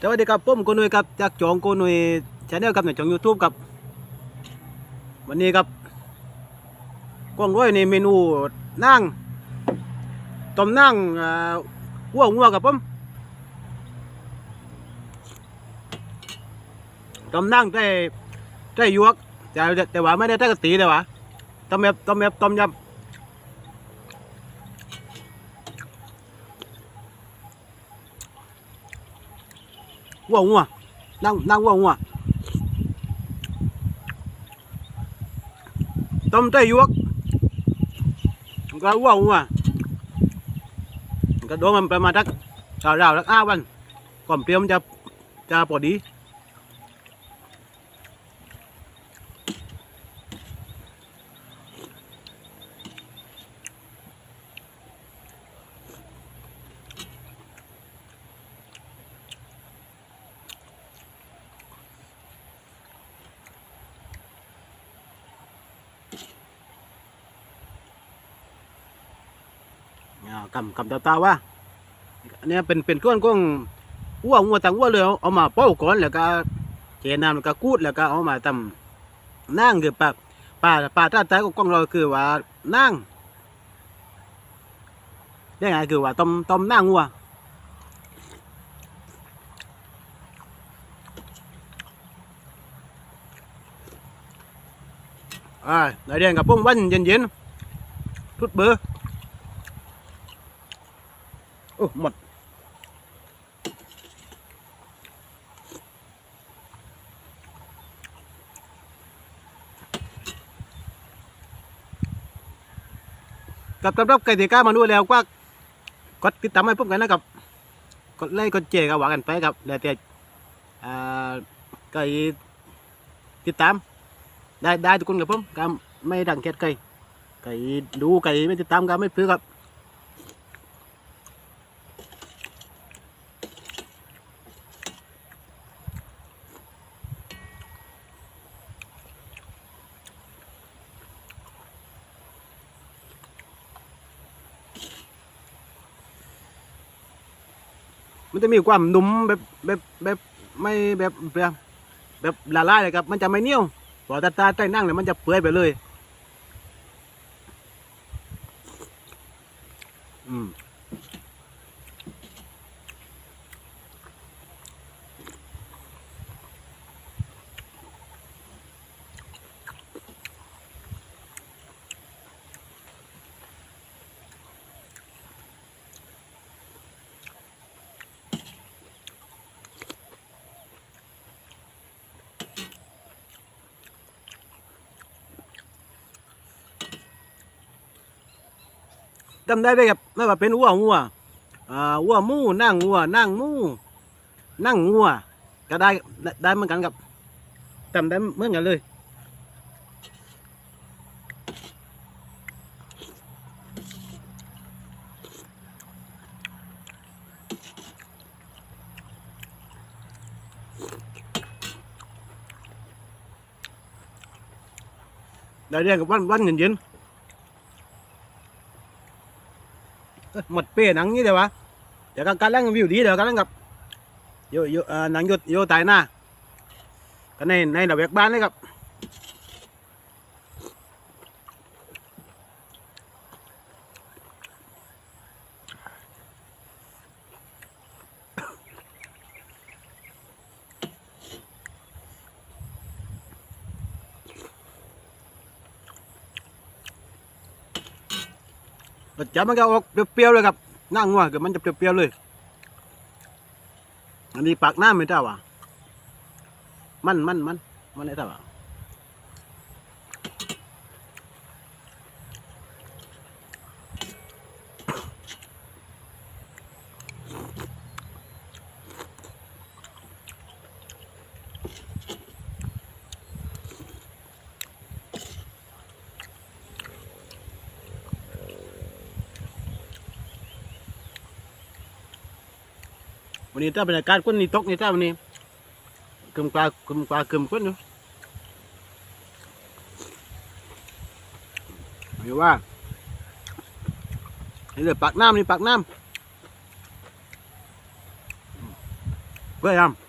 สวัสดีครับผมโกนุยครับจากจองโกนุยชาแนลครับในช่องยูทูบครับวันนี้ครับกล้องร้อยในเมนูนั่งต้มนั่งอ่าหัวงัวครับผมต้มนั่งใส่ใส่หยวกแต่แต่ว่าไม่ได้ใส่กะทิแต่ว่าต้มแบบต้มแบบต้มยำ วัวงัวนั่งนั่งวัวงัวต้มไต้หยวกก็วัวงัวมันก็โดนมันประมาณสักราวๆสักห้าวันก่อนเปรี้ยวมันจะจะพอดี กำกำตาตาว่าเนี้ยเป็นเป็นก้อนก้องวัวงัวต่างวัวเลยเอาเอามาเป้าก่อนแล้วก็เจน้ำแล้วก็กูดแล้วก็เอามาทำนั่งคือปลาปลาปลาท่าตายก็กล้องเราคือว่านั่งได้ไงคือว่าต้มต้มนั่งวัวอ่าในเดือนกับพวกวันเย็นๆทุดเบอร์ โอ้หมด กับกับรับไก่ตีก้ามาดูแล้วก็กดติดตามให้พวกกันนะครับ กดไลค์กดแชร์ก็ว่ากันไปครับแล้วแต่อ่าไก่ติดตาม ได้ได้ทุกคนกับผมก็ไม่ดังแคทไก่ไก่ดูไก่ไม่ติดตามก็ไม่ซื้อครับ มันจะมีความนุ่มแบบแบบแบบไม่แบบแบบแบบละลายเลยครับ มันจะไม่เหนียวพอตาตาใต้นั่งเนี่ยมันจะเปื่อยไปเลย จำได้ไหมครับไม่ว่าเป็นวัวงัวอ่าวัวมูนั่งงัวนั่งมูนั่งงัวก็ได้ได้เหมือนกันครับจำได้เหมือนกันเลยได้เรียนกับวันวันเย็นเย็นๆเอ้ย หมดเป้หนังนี่เดี๋ยววะเดี๋ยวกันลังวิวดีเดี๋ยวกันลังกับโยโยเอ่อหนังโยโยตายหน้ากันในในระเบียงบ้านเลยครับ รสจับมันก็ออกเปรี้ยวๆเลยครับนั่งวัวเกิดมันจะเปรี้ยวๆเลย อันนี้ปากหน้าไม่ได้ว่ะมันมันมันมันไม่ได้ว่ะ วันนี้ถ้าบรรยากาศคนนี้ตกนี่ถ้าวันนี้กึมกลากึมกลากึมคนอยู่หรือว่านี่เลยปากน้ำนี่ปากน้ำพื่อน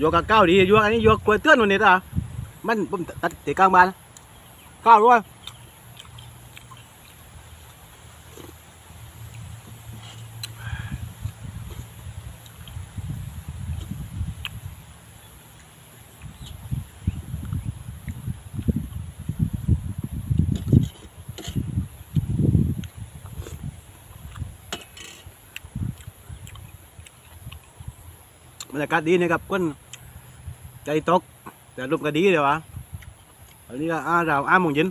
โยกกับก้าวดีโยกอันนี้โยกกล้วยเตื้อนวันนี้อะมันผมตัดเตะกลางบ้านก้าวด้วยบรรยากาศดีนะครับคน ใจตกแต่รูปก็ดีเลยวะอันนี้ก็อาเราอ้าโมงเย็น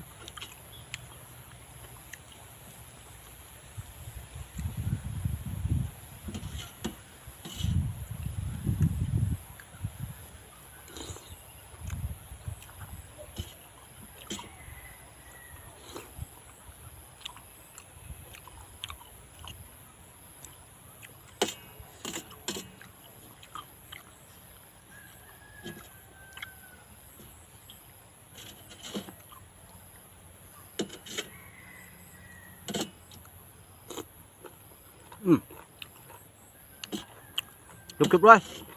ลุกขึ้น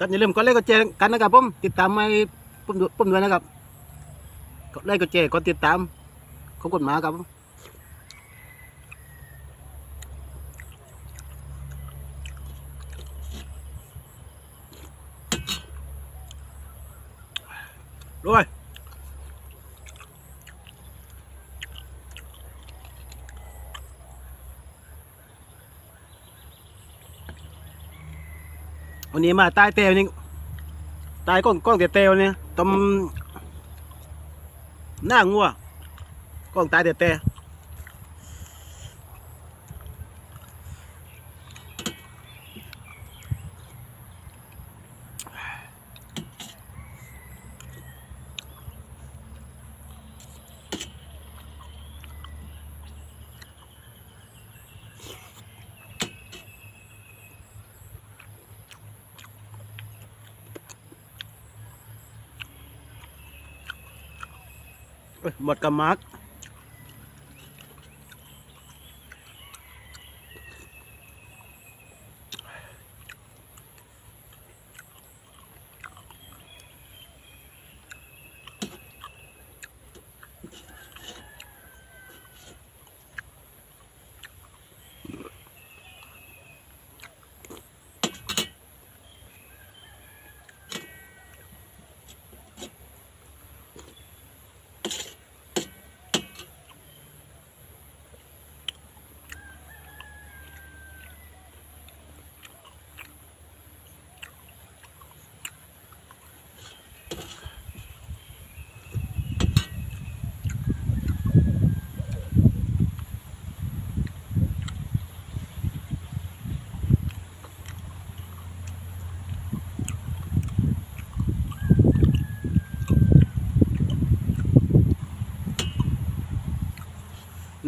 กันอย่าลืมกดไลค์กดแชร์กันนะครับผมติดตามมาผมด้วยผมด้วยนะครับกดไลค์กดแชร์กดติดตามขอบคุณมากครับด้วย วันนี้มาใต้เตวนี่ใต้ก้องก้องเตเตวเนี่ยต้มหน้างัวก้องใต้เตเตล หมดกับมาร์ก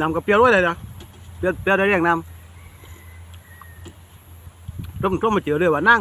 นำกับเปรี้ยวด้วยเลยนะเปรี้ยวเปรี้ยวได้เรียงนำร่มร่มมาเจอเลยว่านั่ง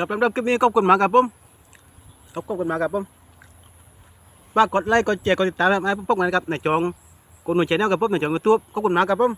กับสำหรับคลิปนี้ขอบคุณมากครับผมขอบคุณมากครับผมฝากกดไลค์กดแชร์กดติดตามให้พบกันครับในจองกดหนุ่ยชแนลกับผมในจองยูทูบขอบคุณมากครับผม